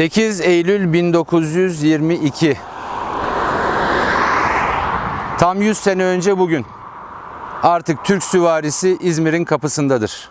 8 Eylül 1922. Tam 100 sene önce bugün artık Türk süvarisi İzmir'in kapısındadır.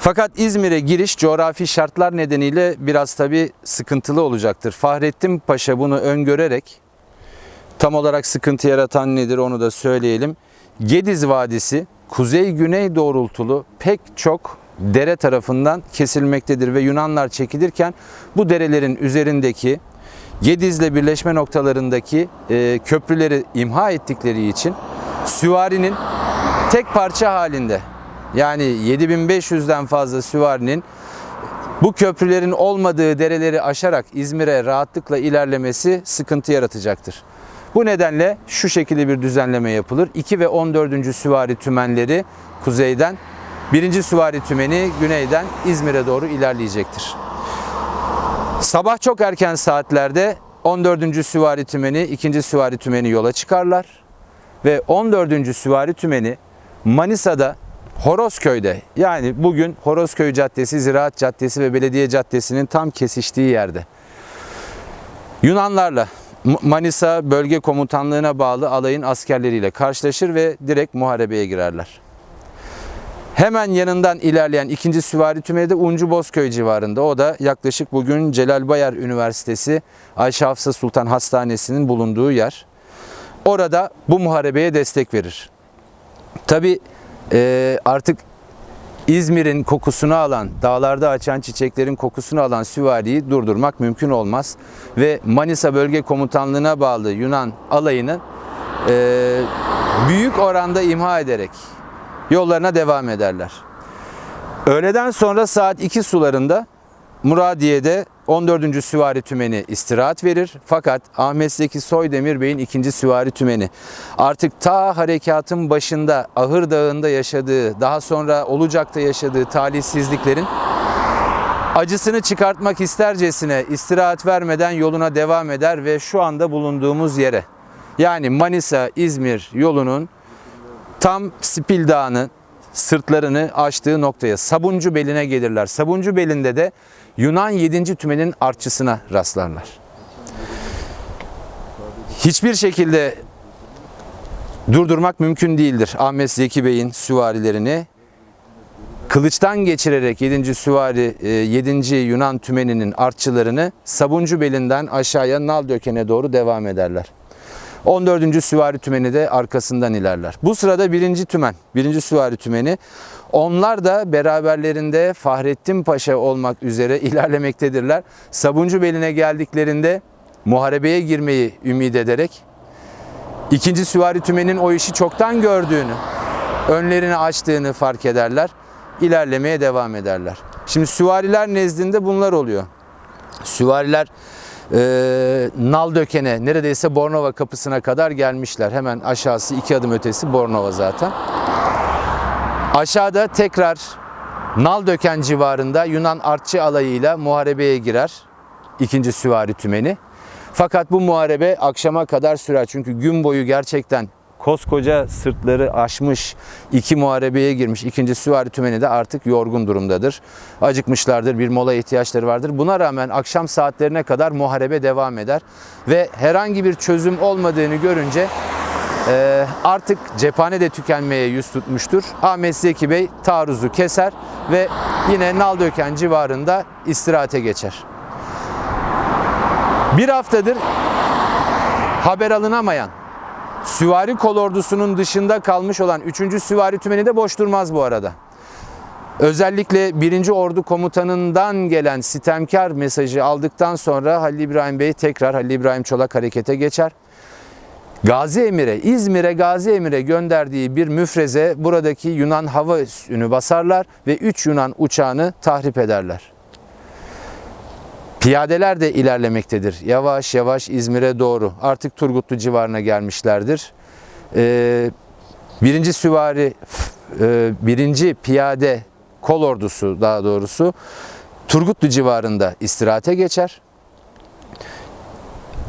Fakat İzmir'e giriş coğrafi şartlar nedeniyle biraz tabi sıkıntılı olacaktır. Fahrettin Paşa bunu öngörerek tam olarak sıkıntı yaratan nedir onu da söyleyelim. Gediz Vadisi kuzey-güney doğrultulu pek çok dere tarafından kesilmektedir ve Yunanlar çekilirken bu derelerin üzerindeki Gediz'le birleşme noktalarındaki e, köprüleri imha ettikleri için süvarinin tek parça halinde yani 7500'den fazla süvarinin bu köprülerin olmadığı dereleri aşarak İzmir'e rahatlıkla ilerlemesi sıkıntı yaratacaktır. Bu nedenle şu şekilde bir düzenleme yapılır. 2 ve 14. süvari tümenleri kuzeyden, 1. süvari tümeni güneyden İzmir'e doğru ilerleyecektir. Sabah çok erken saatlerde 14. süvari tümeni, 2. süvari tümeni yola çıkarlar ve 14. süvari tümeni Manisa'da Horozköy'de yani bugün Horozköy Caddesi, Ziraat Caddesi ve Belediye Caddesi'nin tam kesiştiği yerde Yunanlarla Manisa Bölge Komutanlığı'na bağlı alayın askerleriyle karşılaşır ve direkt muharebeye girerler. Hemen yanından ilerleyen ikinci süvari tümeni de Uncu Bozköy civarında. O da yaklaşık bugün Celal Bayar Üniversitesi Ayşe Hafsa Sultan Hastanesi'nin bulunduğu yer. Orada bu muharebeye destek verir. Tabi artık İzmir'in kokusunu alan, dağlarda açan çiçeklerin kokusunu alan süvariyi durdurmak mümkün olmaz. Ve Manisa Bölge Komutanlığı'na bağlı Yunan alayını e, büyük oranda imha ederek yollarına devam ederler. Öğleden sonra saat 2 sularında Muradiye'de 14. Süvari Tümeni istirahat verir. Fakat Ahmet Zeki Soydemir Bey'in 2. Süvari Tümeni artık ta harekatın başında Ahır Dağı'nda yaşadığı, daha sonra Olacak'ta yaşadığı talihsizliklerin acısını çıkartmak istercesine istirahat vermeden yoluna devam eder ve şu anda bulunduğumuz yere yani Manisa-İzmir yolunun tam Spil Dağı'nın sırtlarını açtığı noktaya Sabuncu Beli'ne gelirler. Sabuncu Beli'nde de Yunan 7. tümenin artçısına rastlarlar. Hiçbir şekilde durdurmak mümkün değildir Ahmet Zeki Bey'in süvarilerini. Kılıçtan geçirerek 7. süvari 7. Yunan tümeninin artçılarını Sabuncu Beli'nden aşağıya Naldöken'e doğru devam ederler. 14. süvari tümeni de arkasından ilerler. Bu sırada 1. tümen, 1. süvari tümeni onlar da beraberlerinde Fahrettin Paşa olmak üzere ilerlemektedirler. Sabuncu beline geldiklerinde muharebeye girmeyi ümit ederek ikinci süvari tümenin o işi çoktan gördüğünü, önlerini açtığını fark ederler. İlerlemeye devam ederler. Şimdi süvariler nezdinde bunlar oluyor. Süvariler e, Naldöken'e neredeyse Bornova kapısına kadar gelmişler. Hemen aşağısı iki adım ötesi Bornova zaten. Aşağıda tekrar Naldöken civarında Yunan artçı alayıyla muharebeye girer ikinci süvari tümeni. Fakat bu muharebe akşama kadar sürer. Çünkü gün boyu gerçekten koskoca sırtları aşmış iki muharebeye girmiş ikinci süvari tümeni de artık yorgun durumdadır. Acıkmışlardır, bir mola ihtiyaçları vardır. Buna rağmen akşam saatlerine kadar muharebe devam eder ve herhangi bir çözüm olmadığını görünce e, artık cephane de tükenmeye yüz tutmuştur. Ahmet Zeki Bey taarruzu keser ve yine Naldöken civarında istirahate geçer. Bir haftadır haber alınamayan Süvari kolordusunun dışında kalmış olan 3. Süvari Tümeni de boş durmaz bu arada. Özellikle 1. Ordu Komutanı'ndan gelen sitemkar mesajı aldıktan sonra Halil İbrahim Bey tekrar Halil İbrahim Çolak harekete geçer. Gazi Emir'e, İzmir'e Gazi Emir'e gönderdiği bir müfreze buradaki Yunan hava üssünü basarlar ve 3 Yunan uçağını tahrip ederler. Piyadeler de ilerlemektedir. Yavaş yavaş İzmir'e doğru. Artık Turgutlu civarına gelmişlerdir. Ee, birinci süvari, e, birinci piyade kol ordusu daha doğrusu Turgutlu civarında istirahate geçer.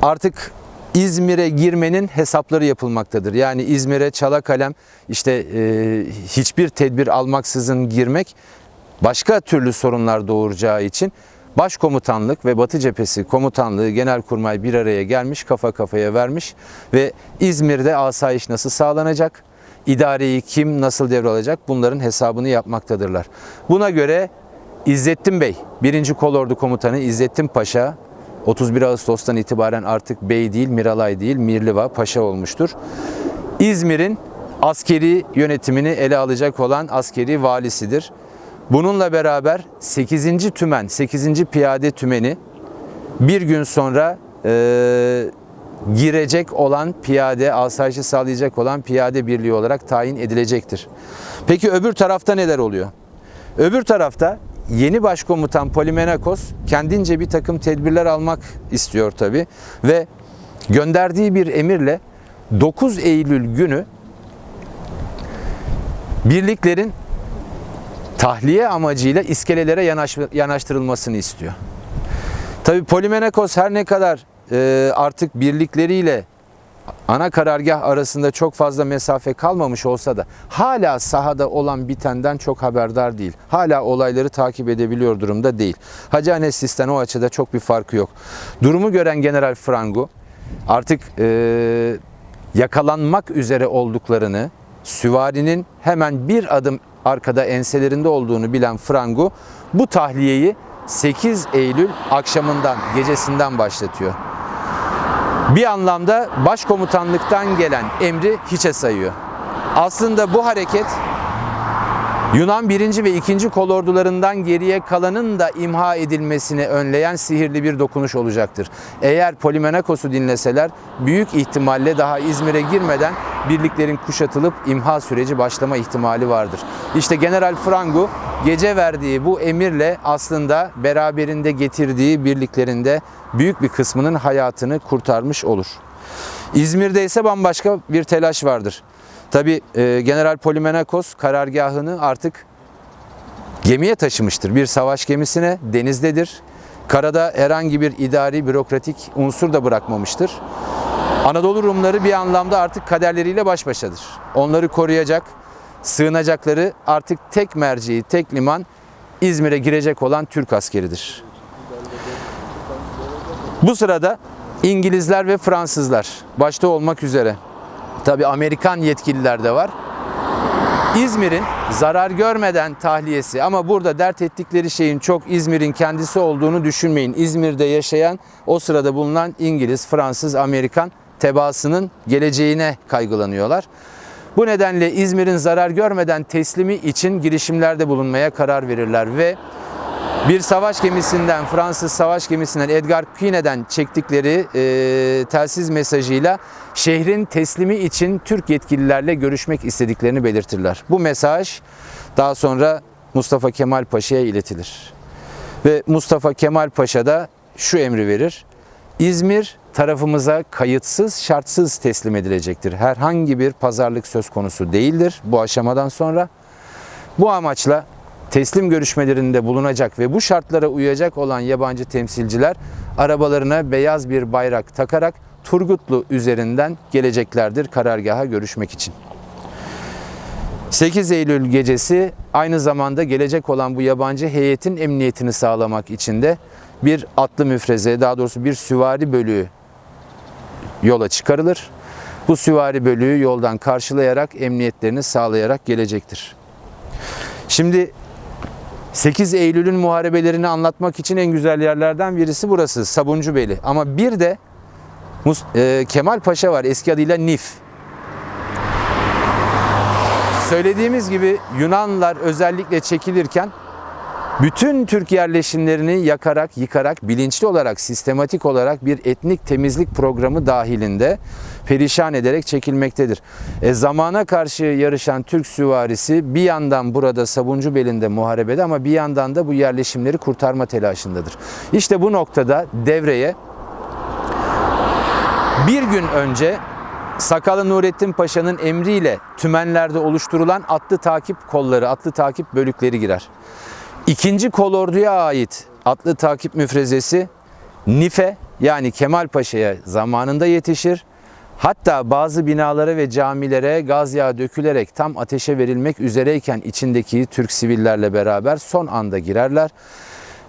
Artık İzmir'e girmenin hesapları yapılmaktadır. Yani İzmir'e çala kalem işte e, hiçbir tedbir almaksızın girmek başka türlü sorunlar doğuracağı için Başkomutanlık ve Batı Cephesi Komutanlığı Genelkurmay bir araya gelmiş, kafa kafaya vermiş ve İzmir'de asayiş nasıl sağlanacak? İdareyi kim nasıl devralacak? Bunların hesabını yapmaktadırlar. Buna göre İzzettin Bey, 1. Kolordu Komutanı İzzettin Paşa 31 Ağustos'tan itibaren artık bey değil, Miralay değil, Mirliva Paşa olmuştur. İzmir'in askeri yönetimini ele alacak olan askeri valisidir. Bununla beraber 8. Tümen, 8. Piyade Tümeni bir gün sonra e, girecek olan piyade, asayişi sağlayacak olan piyade birliği olarak tayin edilecektir. Peki öbür tarafta neler oluyor? Öbür tarafta yeni başkomutan Polimenakos kendince bir takım tedbirler almak istiyor tabi ve gönderdiği bir emirle 9 Eylül günü birliklerin tahliye amacıyla iskelelere yanaş, yanaştırılmasını istiyor. Tabi Polimenakos her ne kadar e, artık birlikleriyle ana karargah arasında çok fazla mesafe kalmamış olsa da hala sahada olan bitenden çok haberdar değil. Hala olayları takip edebiliyor durumda değil. Hacı Anesis'ten o açıda çok bir farkı yok. Durumu gören General Frango artık e, yakalanmak üzere olduklarını, süvarinin hemen bir adım arkada enselerinde olduğunu bilen Frango bu tahliyeyi 8 Eylül akşamından, gecesinden başlatıyor. Bir anlamda başkomutanlıktan gelen emri hiçe sayıyor. Aslında bu hareket Yunan 1. ve 2. kolordularından geriye kalanın da imha edilmesini önleyen sihirli bir dokunuş olacaktır. Eğer Polimenakos'u dinleseler büyük ihtimalle daha İzmir'e girmeden birliklerin kuşatılıp imha süreci başlama ihtimali vardır. İşte General Frango gece verdiği bu emirle aslında beraberinde getirdiği birliklerinde büyük bir kısmının hayatını kurtarmış olur. İzmir'de ise bambaşka bir telaş vardır. Tabi e, General Polimenakos karargahını artık gemiye taşımıştır. Bir savaş gemisine denizdedir. Karada herhangi bir idari bürokratik unsur da bırakmamıştır. Anadolu Rumları bir anlamda artık kaderleriyle baş başadır. Onları koruyacak, sığınacakları artık tek merceği, tek liman İzmir'e girecek olan Türk askeridir. Bu sırada İngilizler ve Fransızlar başta olmak üzere tabi Amerikan yetkililer de var. İzmir'in zarar görmeden tahliyesi ama burada dert ettikleri şeyin çok İzmir'in kendisi olduğunu düşünmeyin. İzmir'de yaşayan o sırada bulunan İngiliz, Fransız, Amerikan tebaasının geleceğine kaygılanıyorlar. Bu nedenle İzmir'in zarar görmeden teslimi için girişimlerde bulunmaya karar verirler ve bir savaş gemisinden, Fransız savaş gemisinden Edgar Quine'den çektikleri e, telsiz mesajıyla şehrin teslimi için Türk yetkililerle görüşmek istediklerini belirtirler. Bu mesaj daha sonra Mustafa Kemal Paşa'ya iletilir. Ve Mustafa Kemal Paşa da şu emri verir. İzmir tarafımıza kayıtsız, şartsız teslim edilecektir. Herhangi bir pazarlık söz konusu değildir bu aşamadan sonra. Bu amaçla teslim görüşmelerinde bulunacak ve bu şartlara uyacak olan yabancı temsilciler arabalarına beyaz bir bayrak takarak Turgutlu üzerinden geleceklerdir karargaha görüşmek için. 8 Eylül gecesi aynı zamanda gelecek olan bu yabancı heyetin emniyetini sağlamak için de bir atlı müfreze, daha doğrusu bir süvari bölüğü yola çıkarılır. Bu süvari bölüğü yoldan karşılayarak emniyetlerini sağlayarak gelecektir. Şimdi 8 Eylül'ün muharebelerini anlatmak için en güzel yerlerden birisi burası Sabuncubeli. Ama bir de e, Kemal Paşa var eski adıyla Nif. Söylediğimiz gibi Yunanlar özellikle çekilirken bütün Türk yerleşimlerini yakarak, yıkarak, bilinçli olarak, sistematik olarak bir etnik temizlik programı dahilinde perişan ederek çekilmektedir. E, zamana karşı yarışan Türk süvarisi bir yandan burada Sabuncu belinde muharebede ama bir yandan da bu yerleşimleri kurtarma telaşındadır. İşte bu noktada devreye bir gün önce Sakalı Nurettin Paşa'nın emriyle tümenlerde oluşturulan atlı takip kolları, atlı takip bölükleri girer. İkinci kolorduya ait atlı takip müfrezesi Nife yani Kemal Paşa'ya zamanında yetişir. Hatta bazı binalara ve camilere gaz yağı dökülerek tam ateşe verilmek üzereyken içindeki Türk sivillerle beraber son anda girerler.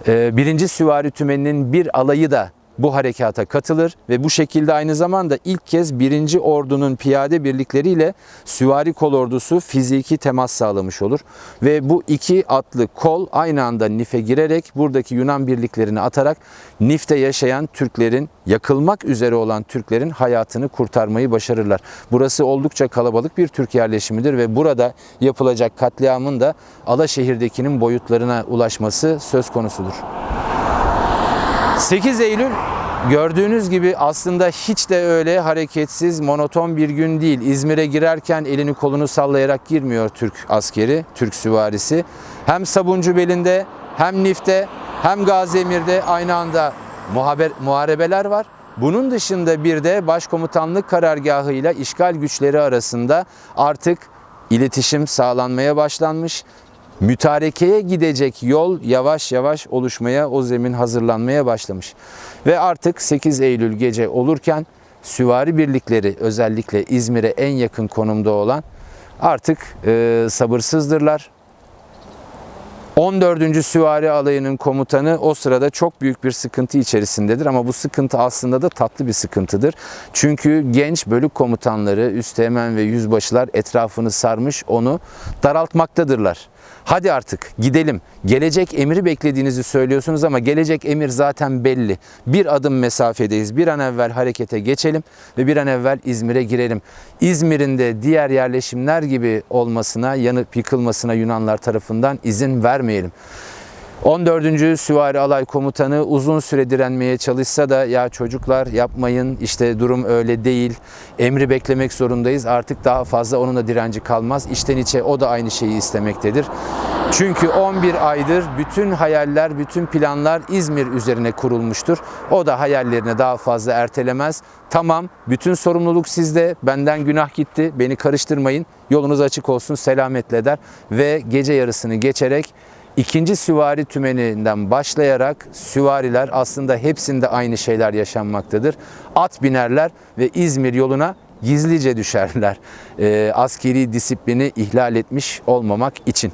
Ee, birinci Süvari Tümeni'nin bir alayı da bu harekata katılır ve bu şekilde aynı zamanda ilk kez birinci ordunun piyade birlikleriyle süvari kol ordusu fiziki temas sağlamış olur. Ve bu iki atlı kol aynı anda Nif'e girerek buradaki Yunan birliklerini atarak Nif'te yaşayan Türklerin, yakılmak üzere olan Türklerin hayatını kurtarmayı başarırlar. Burası oldukça kalabalık bir Türk yerleşimidir ve burada yapılacak katliamın da Alaşehir'dekinin boyutlarına ulaşması söz konusudur. 8 Eylül gördüğünüz gibi aslında hiç de öyle hareketsiz, monoton bir gün değil. İzmir'e girerken elini kolunu sallayarak girmiyor Türk askeri, Türk süvarisi. Hem Sabuncu belinde, hem Nif'te, hem Gazi Emir'de aynı anda muhaber, muharebeler var. Bunun dışında bir de başkomutanlık karargahıyla işgal güçleri arasında artık iletişim sağlanmaya başlanmış. Mütarekeye gidecek yol yavaş yavaş oluşmaya, o zemin hazırlanmaya başlamış. Ve artık 8 Eylül gece olurken süvari birlikleri özellikle İzmir'e en yakın konumda olan artık e, sabırsızdırlar. 14. Süvari Alayı'nın komutanı o sırada çok büyük bir sıkıntı içerisindedir ama bu sıkıntı aslında da tatlı bir sıkıntıdır. Çünkü genç bölük komutanları, üsteğmen ve yüzbaşılar etrafını sarmış onu daraltmaktadırlar. Hadi artık gidelim. Gelecek emri beklediğinizi söylüyorsunuz ama gelecek emir zaten belli. Bir adım mesafedeyiz. Bir an evvel harekete geçelim ve bir an evvel İzmir'e girelim. İzmir'in de diğer yerleşimler gibi olmasına, yanıp yıkılmasına Yunanlar tarafından izin vermeyelim. 14. Süvari Alay Komutanı uzun süre direnmeye çalışsa da ya çocuklar yapmayın işte durum öyle değil. Emri beklemek zorundayız. Artık daha fazla onun da direnci kalmaz. İçten içe o da aynı şeyi istemektedir. Çünkü 11 aydır bütün hayaller, bütün planlar İzmir üzerine kurulmuştur. O da hayallerini daha fazla ertelemez. Tamam, bütün sorumluluk sizde. Benden günah gitti. Beni karıştırmayın. Yolunuz açık olsun. Selametle der ve gece yarısını geçerek İkinci süvari tümeninden başlayarak süvariler aslında hepsinde aynı şeyler yaşanmaktadır. At binerler ve İzmir yoluna gizlice düşerler. Ee, askeri disiplini ihlal etmiş olmamak için.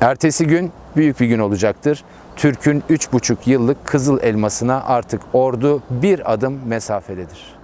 Ertesi gün büyük bir gün olacaktır. Türk'ün 3,5 yıllık kızıl elmasına artık ordu bir adım mesafededir.